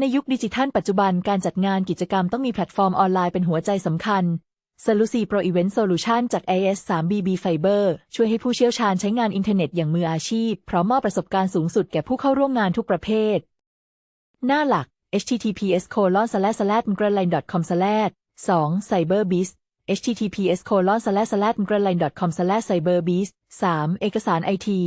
ในยุคดิจิทัลปัจจุบันการจัดงานกิจกรรมต้องมีแพลตฟอร์มออนไลน์เป็นหัวใจสำคัญ s o l u c y Pro Event Solution จาก AS3BB Fiber ช่วยให้ผู้เชี่ยวชาญใช้งานอินเทอร์เน็ตอย่างมืออาชีพ พร้อมมอบประสบการณ์สูงสุดแก่ผู้เข้าร่วมงานทุกประเภท หน้าหลัก https colon slash slash m g r e l i n e com slash 2 cyberbiz https colon slash slash m g r e l i n e com slash cyberbiz 3 เอกสารไอที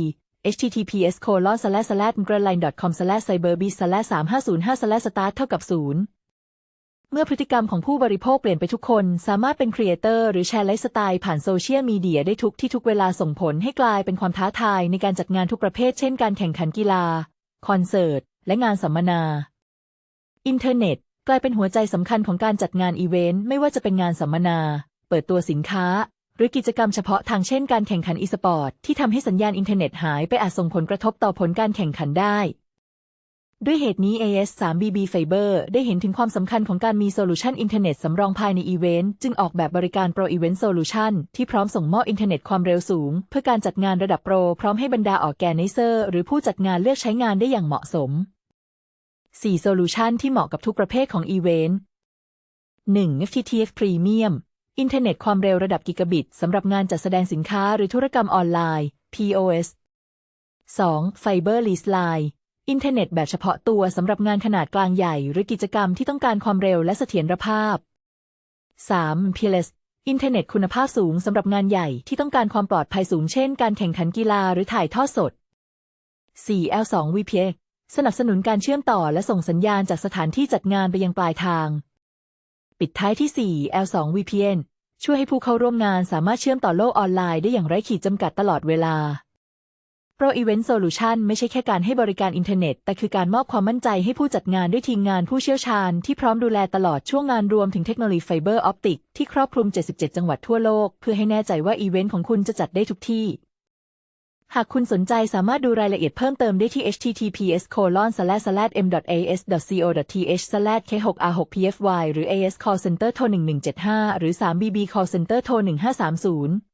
https colon slash slash g r e l i n e com slash cyberb slash 3 5 0 5 slash start เท่ากับ 0 เมื่อพฤติกรรมของผู้บริโภคเปลี่ยนไปทุกคน สามารถเป็นครีเอเตอร์หรือแชร์ไลฟ์สไตล์ผ่านโซเชียลมีเดียได้ทุกที่ทุกเวลาส่งผลให้กลายเป็นความท้าทายในการจัดงานทุกประเภท เช่นการแข่งขันกีฬา คอนเสิร์ต และงานสัมมนา อินเทอร์เน็ต กลายเป็นหัวใจสำคัญของการจัดงานอีเวนต์ไม่ว่าจะเป็นงานสัมมนา เปิดตัวสินค้า รือกิจกรรมเฉพาะทางเช่นการแข่งขันอีสปอร์ตที่ทำให้สัญญาณอินเทอร์เน็ตหายไปอาจส่งผลกระทบต่อผลการแข่งขันได้ ด้วยเหตุนี้ AS3BB Fiber ได้เห็นถึงความสำคัญของการมีโซลูชันอินเทอร์เน็ตสำรองภายในอีเวนต์จึงออกแบบบริการ Pro Event Solution ที่พร้อมส่งมอบอินเทอร์เน็ตความเร็วสูง เพื่อการจัดงานระดับโปร พร้อมให้บรรดาออกแกนเซอร์ หรือผู้จัดงานเลือกใช้งานได้อย่างเหมาะสม 4 โซลูชันที่เหมาะกับทุกประเภทของอีเวนต์ 1. FTTX Premium อินเทอร์เน็ตความเร็วระดับกิกะบิตสำหรับงานจัดแสดงสินค้าหรือธุรกรรมออนไลน์ POS 2. Fiber Lease Line อินเทอร์เน็ตแบบเฉพาะตัวสำหรับงานขนาดกลางใหญ่ หรือกิจกรรมที่ต้องการความเร็วและเสถียรภาพ 3. p l e s อินเทอร์เน็ตคุณภาพสูงสำหรับงานใหญ่ที่ต้องการความปลอดภัยสูงเช่นการแข่งขันกีฬาหรือถ่ายทอดสด 4. L2 VPN สนับสนุนการเชื่อมต่อและส่งสัญญาณจากสถานที่จัดงานไปยังปลายทาง ปิดท้ายที่ 4 L2 VPN ช่วยให้ผู้เข้าร่วมงานสามารถเชื่อมต่อโลกออนไลน์ได้อย่างไร้ขีดจำกัดตลอดเวลา Pro Event Solution ไม่ใช่แค่การให้บริการอินเทอร์เน็ต แต่คือการมอบความมั่นใจให้ผู้จัดงานด้วยทีมงานผู้เชี่ยวชาญ ที่พร้อมดูแลตลอดช่วงงานรวมถึงเทคโนโลยีไฟเบอร์ออปติกที่ครอบคลุม 77 จังหวัดทั่วโลก เพื่อให้แน่ใจว่าอีเวนต์ของคุณจะจัดได้ทุกที่ หากคุณสนใจสามารถดูรายละเอียดเพิ่มเติมได้ที่ https colon slash slash m as co th slash k 6 r 6 pfy หรือ as call center โทร1175 หรือ 3bb call center โทร1530